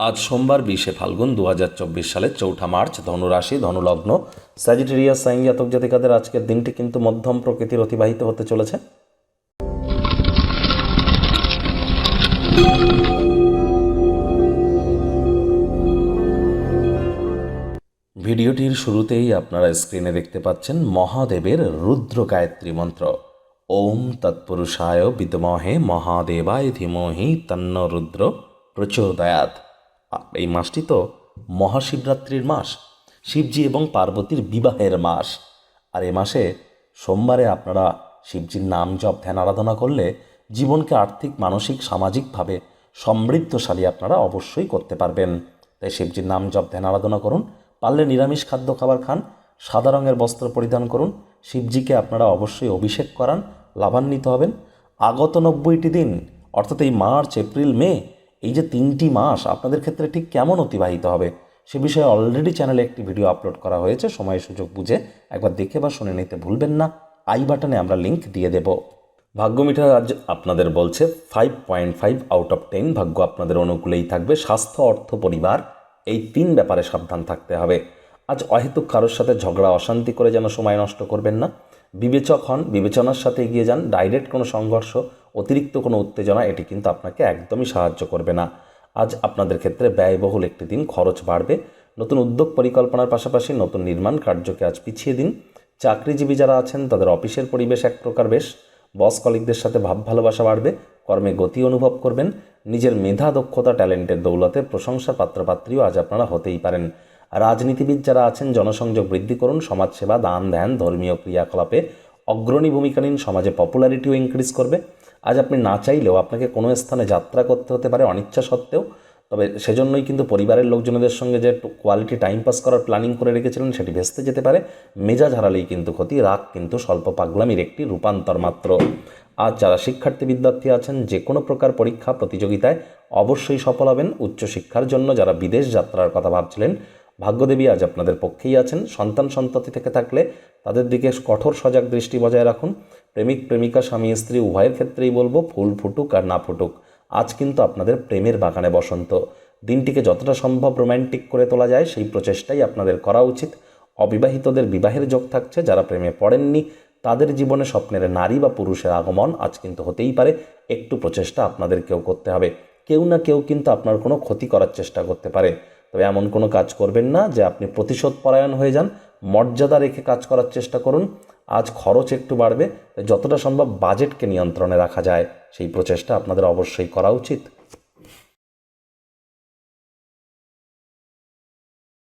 আজ সোমবার বিশে ফাল্গুন দু সালের চৌঠা মার্চ ধনুরাশি, ধনুলগ্ন, স্যাজিটেরিয়াস সাইন জাতক জাতিকাদের আজকের দিনটি কিন্তু মধ্যম প্রকৃতির অতিবাহিত হতে চলেছে। ভিডিওটির শুরুতেই আপনারা স্ক্রিনে দেখতে পাচ্ছেন মহাদেবের রুদ্র গায়ত্রী মন্ত্র। ওম তৎপুরুষায় বিদমহে মহাদেবায় ধীমহি তন্ন রুদ্র প্রচোদয়াত এই মাসটি তো মহাশিবরাত্রির মাস, শিবজি এবং পার্বতীর বিবাহের মাস। আর এ মাসে সোমবারে আপনারা শিবজির নাম জপ, ধ্যান, আরাধনা করলে জীবনকে আর্থিক, মানসিক, সামাজিকভাবে সমৃদ্ধশালী আপনারা অবশ্যই করতে পারবেন। তাই শিবজির নাম জপ, ধ্যান, আরাধনা করুন। পারলে নিরামিষ খাদ্য খাবার খান, সাদা রঙের বস্ত্র পরিধান করুন। শিবজিকে আপনারা অবশ্যই অভিষেক করান, লাভান্বিত হবেন। আগত নব্বইটি দিন, অর্থাৎ এই মার্চ, এপ্রিল, মে এই যে তিনটি মাস আপনাদের ক্ষেত্রে ঠিক কেমন অতিবাহিত হবে সে বিষয়ে অলরেডি চ্যানেলে একটি ভিডিও আপলোড করা হয়েছে, সময় সুযোগ বুঝে একবার দেখে বা শুনে নিতে ভুলবেন না। আই বাটনে আমরা লিংক দিয়ে দেব। ভাগ্য মিটার আজ আপনাদের বলছে five point five out of ten ভাগ্য আপনাদের অনুকূলেই থাকবে, স্বাস্থ্য, অর্থ, পরিবার, এই তিন ব্যাপারে সাবধান থাকতে হবে। আজ অহেতুক কারোর সাথে ঝগড়া, অশান্তি করে যেন সময় নষ্ট করবেন না। বিবেচক হন, বিবেচনার সাথে এগিয়ে যান ডাইরেক্ট কোনো সংঘর্ষ অতিরিক্ত কোনো উত্তেজনা এটি কিন্তু আপনাকে একদমই সাহায্য করবে না। আজ আপনাদের ক্ষেত্রে ব্যয়বহুল একটি দিন খরচ বাড়বে। নতুন উদ্যোগ পরিকল্পনার পাশাপাশি নতুন নির্মাণ কার্যকে আজ পিছিয়ে দিন। চাকরিজীবী যারা আছেন, তাদের অফিসের পরিবেশ এক প্রকার বেশ। বস কলিকদের সাথে ভাব ভালোবাসা বাড়বে, কর্মে গতি অনুভব করবেন। নিজের মেধা, দক্ষতা, ট্যালেন্টের দৌলতে প্রশংসা পাত্রপাত্রীও আজ আপনারা হতেই পারেন। রাজনীতিবিদ যারা আছেন, জনসংযোগ বৃদ্ধি করুন, সমাজসেবা, দান, ধ্যান, ধর্মীয় ক্রিয়াকলাপে অগ্রণী ভূমিকা নিন, সমাজে পপুলারিটিও ইনক্রিজ করবে। আজ আপনি না চাইলেও আপনাকে কোনো স্থানে যাত্রা করতে হতে পারে অনিচ্ছা সত্ত্বেও। তবে সেজন্যই কিন্তু পরিবারের লোকজনদের সঙ্গে যে কোয়ালিটি টাইম পাস করার প্ল্যানিং করে রেখেছিলেন সেটি ভেস্তে যেতে পারে। মেজাজ হারালেই কিন্তু ক্ষতি, রাগ কিন্তু স্বল্প পাগলামির একটি রূপান্তর মাত্র। আজ যারা শিক্ষার্থী বিদ্যার্থী আছেন, যে কোনো প্রকার পরীক্ষা, প্রতিযোগিতায় অবশ্যই সফল হবেন। উচ্চশিক্ষার জন্য যারা বিদেশ যাত্রার কথা ভাবছিলেন, ভাগ্যদেবী আজ আপনাদের পক্ষেই আছেন। সন্তান সন্ততি থেকে থাকলে তাদের দিকে কঠোর সজাগ দৃষ্টি বজায় রাখুন। প্রেমিক, প্রেমিকা, স্বামী, স্ত্রী, উভয়ের ক্ষেত্রেই বলব, ফুল ফুটুক আর না ফুটুক। আজ কিন্তু আপনাদের প্রেমের বাগানে বসন্ত। দিনটিকে যতটা সম্ভব রোম্যান্টিক করে তোলা যায়, সেই প্রচেষ্টাই আপনাদের করা উচিত। অবিবাহিতদের বিবাহের যোগ থাকছে, যারা প্রেমে পড়েননি, তাদের জীবনে স্বপ্নের নারী বা পুরুষের আগমন আজ কিন্তু হতেই পারে। একটু প্রচেষ্টা আপনাদেরকেও করতে হবে। কেউ না কেউ কিন্তু আপনার কোনো ক্ষতি করার চেষ্টা করতে পারে। তবে এমন কোনো কাজ করবেন না যে আপনি প্রতিশোধ পরায়ণ হয়ে যান। মর্যাদা রেখে কাজ করার চেষ্টা করুন। আজ খরচ একটু বাড়বে যতটা সম্ভব বাজেটকে নিয়ন্ত্রণে রাখা যায়। সেই প্রচেষ্টা আপনাদের অবশ্যই করা উচিত।